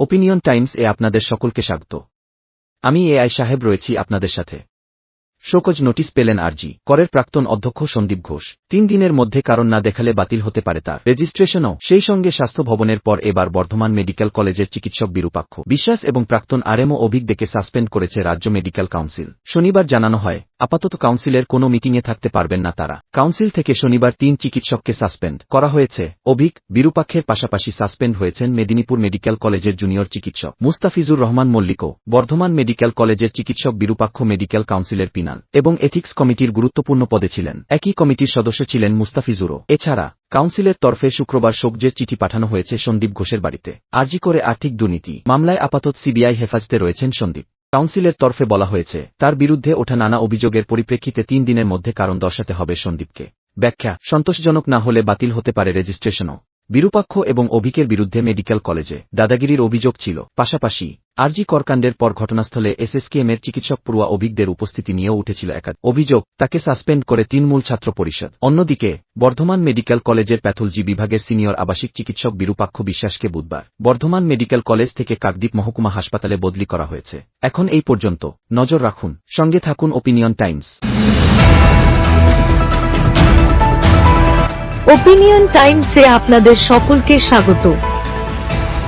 Opinion Times এ আপনাদের সকলকে স্বাগত। আমি এ আই সাহেব রয়েছি আপনাদের সাথে। শোকজ নোটিশ পেলেন আরজি। করের প্রাক্তন অধ্যক্ষ সন্দীপ ঘোষ। তিন দিনের মধ্যে কারণ না দেখালে বাতিল হতে পারে তার। রেজিস্ট্রেশনও। সেই সঙ্গে স্বাস্থ্য ভবনের পর এবার বর্ধমান মেডিকেল কলেজের চিকিৎসক বিরূপাক্ষ। বিশ্বাস এবং প্রাক্তন আরএমও অভিজ্ঞকে সাসপেন্ড করেছে রাজ্য মেডিকেল কাউন্সিল। শনিবার জানানো হয়, আপাতত কাউন্সিলের কোনো মিটিংয়ে থাকতে পারবেন না তারা। কাউন্সিল থেকে শনিবার তিন চিকিৎসককে সাসপেন্ড করা হয়েছে। অভিক বিরূপাক্ষের পাশাপাশি সাসপেন্ড হয়েছেন মেদিনীপুর মেডিকেল কলেজের জুনিয়র চিকিৎসক মুস্তাফিজুর রহমান মল্লিকও। বর্ধমান মেডিকেল কলেজের চিকিৎসক বিরূপাক্ষ মেডিকেল কাউন্সিলের পিনাল এবং এথিক্স কমিটির গুরুত্বপূর্ণ পদে ছিলেন। একই কমিটির সদস্য ছিলেন মুস্তাফিজুরও। এছাড়া, কাউন্সিলের তরফে শুক্রবার শোকজের চিঠি পাঠানো হয়েছে সন্দীপ ঘোষের বাড়িতে। আর্জি করে আর্থিক দুর্নীতি। মামলায় আপাতত সিবিআই হেফাজতে রয়েছেন সন্দীপ। কাউন্সিলের তরফে বলা হয়েছে, তার বিরুদ্ধে ওঠা নানা অভিযোগের পরিপ্রেক্ষিতে তিন দিনের মধ্যে কারণ দর্শাতে হবে সন্দীপকে। ব্যাখ্যা, সন্তোষজনক না হলে বাতিল হতে পারে রেজিস্ট্রেশনও। বিরূপাক্ষ এবং অভিকের বিরুদ্ধে মেডিকেল কলেজে। দাদাগিরির অভিযোগ ছিল। পাশাপাশি আরজি করকাণ্ডের পর ঘটনাস্থলে এসএসকেএম এর চিকিৎসক পড়ুয়া অভিজ্ঞদের উপস্থিতি নিয়েও উঠেছিল একাধ অভিযোগ, তাকে সাসপেন্ড করে তৃণমূল ছাত্র পরিষদ। অন্যদিকে, বর্ধমান মেডিকেল কলেজের প্যাথোলজি বিভাগের সিনিয়র আবাসিক চিকিৎসক বিরূপাক্ষ বিশ্বাসকে বুধবার বর্ধমান মেডিকেল কলেজ থেকে কাকদ্বীপ মহকুমা হাসপাতালে বদলি করা হয়েছে। এখন এই পর্যন্ত, নজর রাখুন, সঙ্গে থাকুন ওপিনিয়ন টাইমস ওপিনিয়ন টাইমসে আপনাদের সকলকে স্বাগত।